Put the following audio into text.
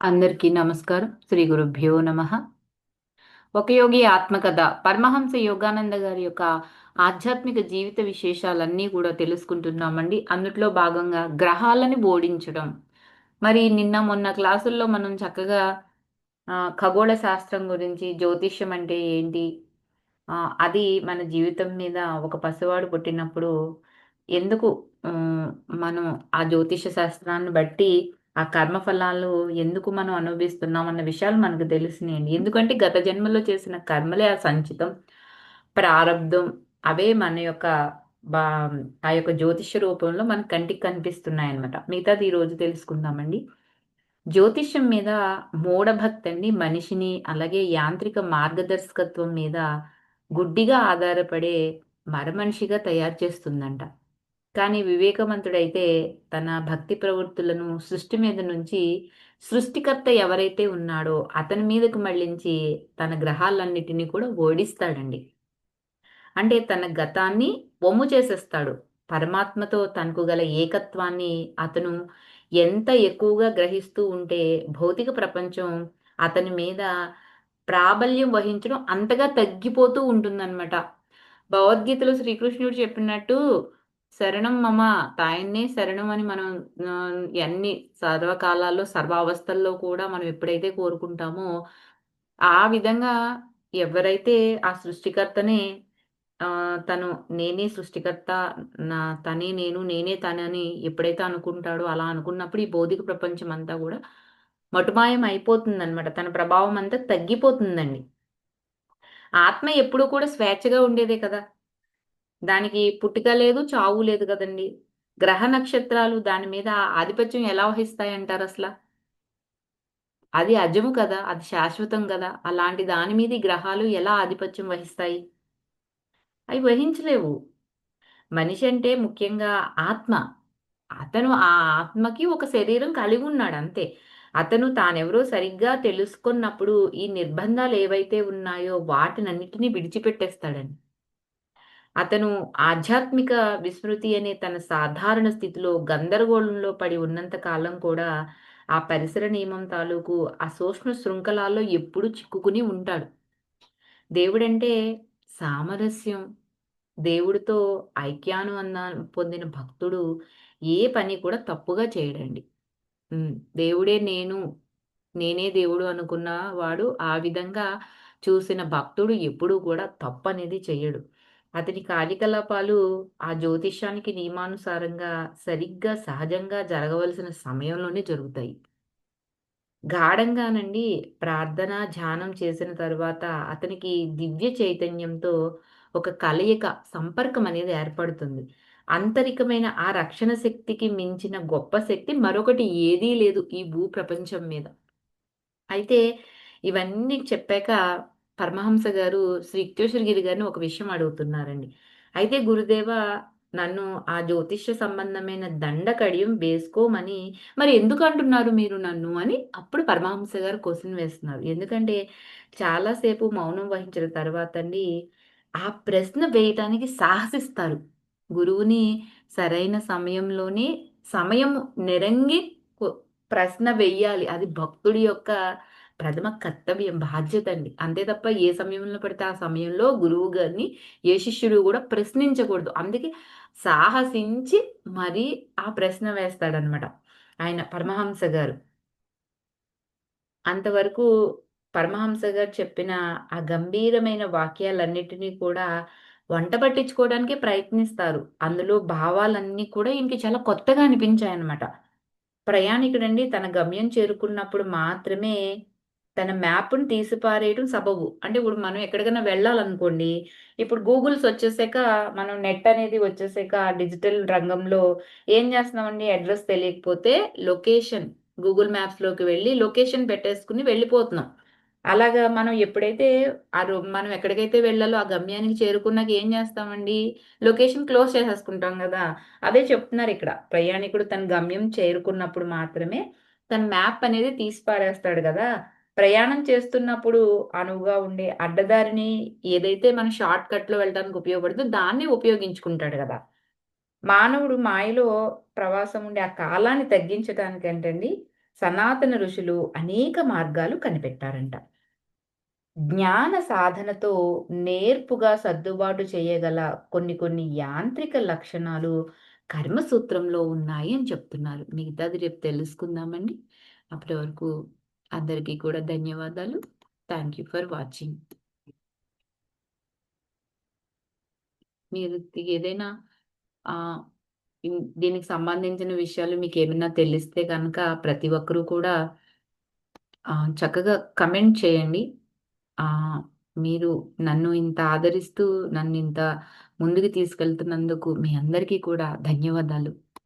అందరికీ నమస్కారం. శ్రీ గురుభ్యో నమ. ఒక యోగి ఆత్మకథ. పరమహంస యోగానంద గారి యొక్క ఆధ్యాత్మిక జీవిత విశేషాలన్నీ కూడా తెలుసుకుంటున్నామండి. అందుట్లో భాగంగా గ్రహాలని బోడించడం. మరి నిన్న మొన్న క్లాసుల్లో మనం చక్కగా ఖగోళ శాస్త్రం గురించి జ్యోతిష్యం అంటే ఏంటి? అది మన జీవితం మీద ఒక పసివాడు పుట్టినప్పుడు ఎందుకు మనం ఆ జ్యోతిష శాస్త్రాన్ని బట్టి ఆ కర్మఫలాలు ఎందుకు మనం అనుభవిస్తున్నాం అన్న విషయాలు మనకు తెలిసినాయండి. ఎందుకంటే గత జన్మలో చేసిన కర్మలే ఆ సంచితం ప్రారంధం అవే మన యొక్క బా ఆ యొక్క జ్యోతిష రూపంలో మన కంటికి కనిపిస్తున్నాయి అనమాట మిగతాది ఈరోజు తెలుసుకుందామండి. జ్యోతిష్యం మీద మూఢభక్తి అండి మనిషిని అలాగే యాంత్రిక మార్గదర్శకత్వం మీద గుడ్డిగా ఆధారపడే మరమనిషిగా తయారు చేస్తుందంట. కానీ వివేకవంతుడైతే తన భక్తి ప్రవృత్తులను సృష్టి మీద నుంచి సృష్టికర్త ఎవరైతే ఉన్నాడో అతని మీదకు మళ్ళించి తన గ్రహాలన్నిటినీ కూడా ఓడిస్తాడండి. అంటే తన గతాన్ని వమ్ము చేసేస్తాడు. పరమాత్మతో తనకు గల ఏకత్వాన్ని అతను ఎంత ఎక్కువగా గ్రహిస్తూ ఉంటే భౌతిక ప్రపంచం అతని మీద ప్రాబల్యం వహించడం అంతగా తగ్గిపోతూ ఉంటుందన్నమాట. భగవద్గీతలో శ్రీకృష్ణుడు చెప్పినట్టు శరణం మమ తాయన్నే శరణం అని మనం అన్ని సర్వకాలాల్లో సర్వావస్థల్లో కూడా మనం ఎప్పుడైతే కోరుకుంటామో ఆ విధంగా ఎవరైతే ఆ సృష్టికర్తనే తను నేనే సృష్టికర్త నా తనే నేను నేనే తనని ఎప్పుడైతే అనుకుంటాడో అలా అనుకున్నప్పుడు ఈ భౌతిక ప్రపంచం అంతా కూడా మటుమాయం అయిపోతుంది అనమాట తన ప్రభావం అంతా తగ్గిపోతుందండి. ఆత్మ ఎప్పుడూ కూడా స్వేచ్ఛగా ఉండేదే కదా. దానికి పుట్టుక లేదు చావు లేదు కదండి. గ్రహ నక్షత్రాలు దాని మీద ఆధిపత్యం ఎలా వహిస్తాయంటారు అసలు? అది అజము కదా అది శాశ్వతం కదా. అలాంటి దాని మీద గ్రహాలు ఎలా ఆధిపత్యం వహిస్తాయి? అవి వహించలేవు. మనిషి అంటే ముఖ్యంగా ఆత్మ. అతను ఆ ఆత్మకి ఒక శరీరం కలిగి ఉన్నాడు అంతే. అతను తానెవరో సరిగ్గా తెలుసుకున్నప్పుడు ఈ నిర్బంధాలు ఏవైతే ఉన్నాయో వాటినన్నిటినీ విడిచిపెట్టేస్తాడండి. అతను ఆధ్యాత్మిక విస్మృతి అనే తన సాధారణ స్థితిలో గందరగోళంలో పడి ఉన్నంత కాలం కూడా ఆ పరిసర నియమం తాలూకు ఆ సూక్ష్మ శృంఖలాల్లో ఎప్పుడు చిక్కుకుని ఉంటాడు. దేవుడంటే సామరస్యం. దేవుడితో ఐక్యాను అన్న పొందిన భక్తుడు ఏ పని కూడా తప్పుగా చేయడండి. దేవుడే నేను నేనే దేవుడు అనుకున్న వాడు ఆ విధంగా చూసిన భక్తుడు ఎప్పుడూ కూడా తప్పు అనేది చెయ్యడు. అతని కార్యకలాపాలు ఆ జ్యోతిష్యానికి నియమానుసారంగా సరిగ్గా సహజంగా జరగవలసిన సమయంలోనే జరుగుతాయి. గాఢంగానండి ప్రార్థన ధ్యానం చేసిన తర్వాత అతనికి దివ్య చైతన్యంతో ఒక కలయిక సంపర్కం అనేది ఏర్పడుతుంది. అంతరికమైన ఆ రక్షణ శక్తికి మించిన గొప్ప శక్తి మరొకటి ఏదీ లేదు ఈ భూ ప్రపంచం మీద. అయితే ఇవన్నీ చెప్పాక పరమహంస గారు శ్రీ గిరి గారిని ఒక విషయం అడుగుతున్నారండి. అయితే గురుదేవ నన్ను ఆ జ్యోతిష్య సంబంధమైన దండ కడియం వేసుకోమని మరి ఎందుకు అంటున్నారు మీరు నన్ను? అని అప్పుడు పరమహంస గారు క్వశ్చన్ వేస్తున్నారు. ఎందుకంటే చాలాసేపు మౌనం వహించిన తర్వాత అండి ఆ ప్రశ్న వేయటానికి సాహసిస్తారు. గురువుని సరైన సమయంలోనే సమయం నెరంగి ప్రశ్న వెయ్యాలి అది భక్తుడి యొక్క ప్రథమ కర్తవ్యం బాధ్యత అండి. అంతే తప్ప ఏ సమయంలో పడితే ఆ సమయంలో గురువు గారిని ఏ శిష్యుడు కూడా ప్రశ్నించకూడదు. అందుకే సాహసించి మరీ ఆ ప్రశ్న వేస్తాడనమాట ఆయన పరమహంస గారు. అంతవరకు పరమహంస గారు చెప్పిన ఆ గంభీరమైన వాక్యాలన్నిటినీ కూడా వంట పట్టించుకోవడానికి ప్రయత్నిస్తారు. అందులో భావాలన్నీ కూడా ఈయనకి చాలా కొత్తగా అనిపించాయన్నమాట. ప్రయాణికుడండి తన గమ్యం చేరుకున్నప్పుడు మాత్రమే తన మ్యాప్ను తీసిపారేయడం సబబు. అంటే ఇప్పుడు మనం ఎక్కడికైనా వెళ్ళాలనుకోండి ఇప్పుడు గూగుల్స్ వచ్చేసాక మనం నెట్ అనేది వచ్చేసాక డిజిటల్ రంగంలో ఏం చేస్తున్నామండి? అడ్రస్ తెలియకపోతే లొకేషన్ గూగుల్ మ్యాప్స్లోకి వెళ్ళి లొకేషన్ పెట్టేసుకుని వెళ్ళిపోతున్నాం. అలాగా మనం ఎప్పుడైతే ఆ మనం ఎక్కడికైతే వెళ్ళాలో ఆ గమ్యానికి చేరుకున్నాక ఏం చేస్తామండి? లొకేషన్ క్లోజ్ చేసేసుకుంటాం కదా! అదే చెప్తున్నారు ఇక్కడ. ప్రయాణికుడు తన గమ్యం చేరుకున్నప్పుడు మాత్రమే తన మ్యాప్ అనేది తీసి పారేస్తాడు కదా! ప్రయాణం చేస్తున్నప్పుడు అనువుగా ఉండే అడ్డదారిని ఏదైతే మన షార్ట్ కట్లో వెళ్ళడానికి ఉపయోగపడుతుందో దాన్ని ఉపయోగించుకుంటాడు కదా. మానవుడు మాయలో ప్రవాసం ఉండే ఆ కాలాన్ని తగ్గించడానికంటండి సనాతన ఋషులు అనేక మార్గాలు కనిపెట్టారంట. జ్ఞాన సాధనతో నేర్పుగా సర్దుబాటు చేయగల కొన్ని కొన్ని యాంత్రిక లక్షణాలు కర్మసూత్రంలో ఉన్నాయి అని చెప్తున్నారు. మిగతాది రేపు తెలుసుకుందామండి. అప్పటి వరకు అందరికీ కూడా ధన్యవాదాలు. థ్యాంక్ యూ ఫర్ వాచింగ్ మీరు ఏదైనా దీనికి సంబంధించిన విషయాలు మీకు ఏమైనా తెలిస్తే కనుక ప్రతి ఒక్కరూ కూడా చక్కగా కమెంట్ చేయండి. మీరు నన్ను ఇంత ఆదరిస్తూ నన్ను ఇంత ముందుకు తీసుకెళ్తున్నందుకు మీ అందరికీ కూడా ధన్యవాదాలు.